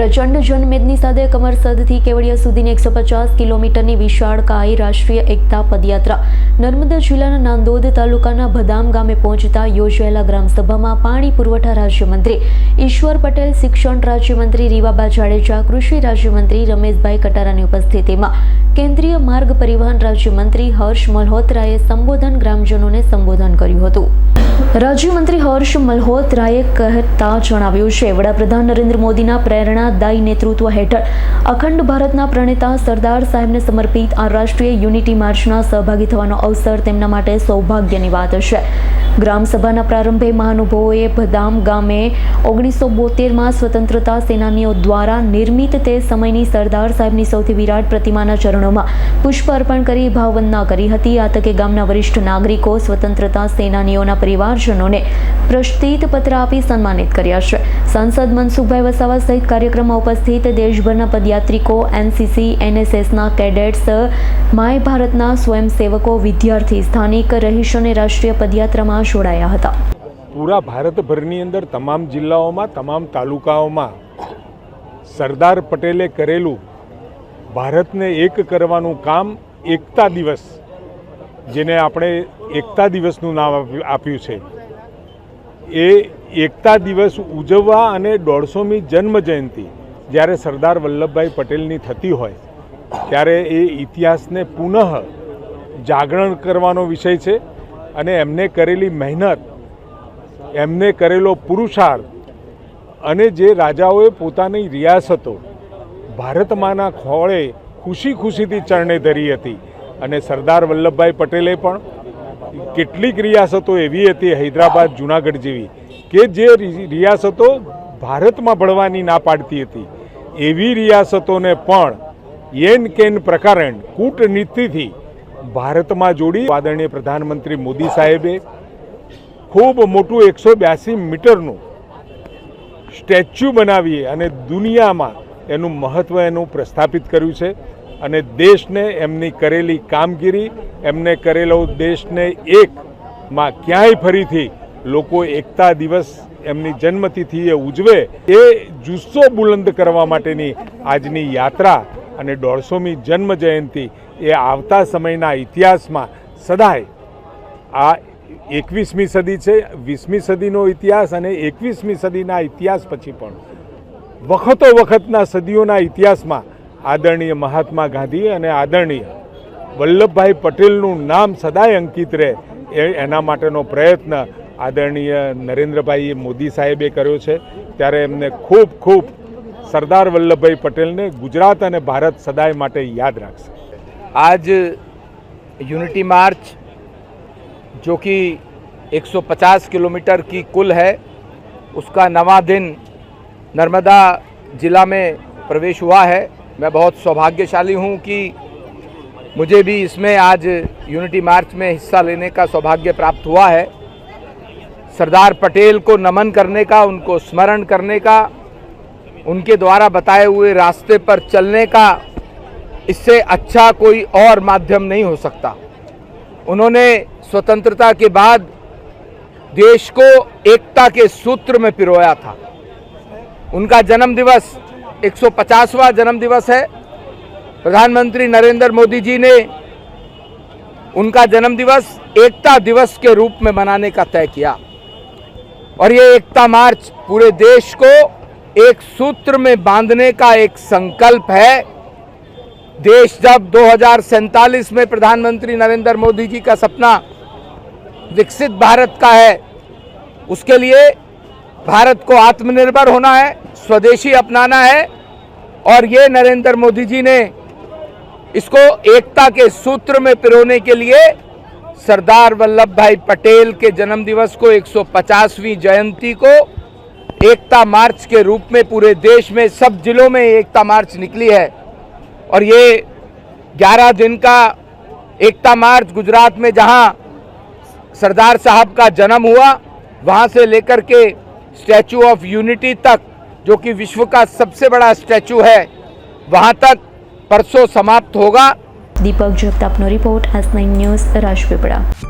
પ્રચંડ જનમેદની સાથે કમરસદથી કેવડિયા સુધીની એકસો પચાસ કિલોમીટરની વિશાળકાય રાષ્ટ્રીય એકતા પદયાત્રા. નર્મદા જિલ્લાના નાંદોદ તાલુકાના ભદામ ગામે પહોંચતા યોજાયેલા ગ્રામસભામાં પાણી પુરવઠા રાજ્યમંત્રી ઈશ્વર પટેલ, શિક્ષણ રાજ્યમંત્રી રીવાબા જાડેજા, કૃષિ રાજ્યમંત્રી રમેશભાઈ કટારાની ઉપસ્થિતિમાં કેન્દ્રીય માર્ગ પરિવહન રાજ્યમંત્રી હર્ષ મલ્હોત્રાએ સંબોધન ગ્રામજનોને સંબોધન કર્યું હતું. રાજ્યમંત્રી હર્ષ મલ્હોત્રાએ કહેતા જણાવ્યું છે, વડાપ્રધાન નરેન્દ્ર મોદીના પ્રેરણાદાયી નેતૃત્વ હેઠળ અખંડ ભારતના પ્રણેતા સરદાર સાહેબને સમર્પિત આ રાષ્ટ્રીય યુનિટી માર્ચના સહભાગી થવાનો અવસર તેમના માટે સૌભાગ્યની વાત છે. ગ્રામસભાના પ્રારંભે મહાનુભાવોએ ભદામ ગામે ઓગણીસો બોતેરમાં સ્વતંત્રતા સેનાનીઓ દ્વારા નિર્મિત તે સમયની સરદાર સાહેબની સૌથી વિરાટ પ્રતિમાના ચરણોમાં પુષ્પ અર્પણ કરી ભાવવંદના કરી હતી. આ તકે ગામના વરિષ્ઠ નાગરિકો સ્વતંત્રતા સેનાનીઓના પરિવારજનોને પ્રસ્તિત પત્ર આપી સન્માનિત કર્યા છે. સાંસદ મનસુખભાઈ વસાવા સહિત કાર્યક્રમમાં ઉપસ્થિત દેશભરના પદયાત્રિકો, એનસીસી, એનએસએસના કેડેટ્સ, માય ભારતના સ્વયંસેવકો, વિદ્યાર્થી, સ્થાનિક રહીશોને રાષ્ટ્રીય પદયાત્રામાં જોડાયા હતા. પૂરા ભારતભરની અંદર તમામ જિલ્લાઓમાં, તમામ તાલુકાઓમાં સરદાર પટેલે કરેલું ભારતને એક કરવાનું કામ એકતા દિવસ, જેને આપણે એકતા દિવસનું નામ આપ્યું છે. એ એકતા દિવસ ઉજવવા અને દોઢસોમી જન્મ જયંતિ જ્યારે સરદાર વલ્લભભાઈ પટેલની થતી હોય, ત્યારે એ ઇતિહાસને પુનઃ જાગરણ કરવાનો વિષય છે. અને એમને કરેલી મહેનત, એમને કરેલો પુરુષાર્થ અને જે રાજાઓએ પોતાની રિયાસતો ભારતમાંના ખોળે ખુશી ખુશીથી ચરણે ધરી હતી અને સરદાર વલ્લભભાઈ પટેલે પણ કેટલીક રિયાસતો એવી હતી હૈદરાબાદ, જુનાગઢ જેવી કે જે રિયાસતો ભારતમાં ભળવાની ના પાડતી હતી. એવી રિયાસતોને પણ યેન કેન પ્રકારણ કૂટનીતિથી ભારતમાં જોડી આદરણીય પ્રધાનમંત્રી મોદી સાહેબે ખૂબ મોટું એકસો બ્યાસી મીટરનું સ્ટેચ્યુ બનાવી અને દુનિયામાં એનું મહત્ત્વ એનું પ્રસ્થાપિત કર્યું છે અને દેશને એમની કરેલી કામગીરી, એમને કરેલો દેશને એકમાં ક્યાંય ફરીથી લોકો એકતા દિવસ એમની જન્મતિથિએ ઉજવે એ જુસ્સો બુલંદ કરવા માટેની આજની યાત્રા અને દોઢસોમી જન્મ જયંતિ એ આવતા સમયના ઇતિહાસમાં સદાય આ એકવીસમી સદી છે, વીસમી સદીનો ઇતિહાસ અને એકવીસમી સદીના ઇતિહાસ પછી પણ. વખતો વખતના સદીઓના ઇતિહાસમાં આદરણીય મહાત્મા ગાંધી અને આદરણીય વલ્લભભાઈ પટેલનું નામ સદાય અંકિત રહે એ એના માટેનો પ્રયત્ન આદરણીય નરેન્દ્રભાઈ મોદી સાહેબે કર્યો છે. ત્યારે એમને ખૂબ ખૂબ સરદાર વલ્લભભાઈ પટેલને ગુજરાત અને ભારત સદાય માટે યાદ રાખશે आज यूनिटी मार्च जो कि 150 किलोमीटर की कुल है उसका नवा दिन नर्मदा ज़िला में प्रवेश हुआ है मैं बहुत सौभाग्यशाली हूँ कि मुझे भी इसमें आज यूनिटी मार्च में हिस्सा लेने का सौभाग्य प्राप्त हुआ है सरदार पटेल को नमन करने का उनको स्मरण करने का उनके द्वारा बताए हुए रास्ते पर चलने का इससे अच्छा कोई और माध्यम नहीं हो सकता। उन्होंने स्वतंत्रता के बाद देश को एकता के सूत्र में पिरोया था। उनका जन्म दिवस 150वां जन्म दिवस है। प्रधानमंत्री नरेंद्र मोदी जी ने उनका जन्म दिवस एकता दिवस के रूप में मनाने का तय किया। और ये एकता मार्च पूरे देश को एक सूत्र में बांधने का एक संकल्प है। देश जब दो में प्रधानमंत्री नरेंद्र मोदी जी का सपना विकसित भारत का है, उसके लिए भारत को आत्मनिर्भर होना है, स्वदेशी अपनाना है, और ये नरेंद्र मोदी जी ने इसको एकता के सूत्र में पिरोने के लिए सरदार वल्लभ भाई पटेल के जन्म दिवस को 150वीं जयंती को एकता मार्च के रूप में पूरे देश में, सब जिलों में एकता मार्च निकली है। और ये 11 दिन का एकता मार्च गुजरात में जहाँ सरदार साहब का जन्म हुआ, वहाँ से लेकर के स्टैचू ऑफ़ यूनिटी तक, जो कि विश्व का सबसे बड़ा स्टैचू है, वहाँ तक परसों समाप्त होगा। दीपक जगताप अपनो report, S nine news, Rajpipla.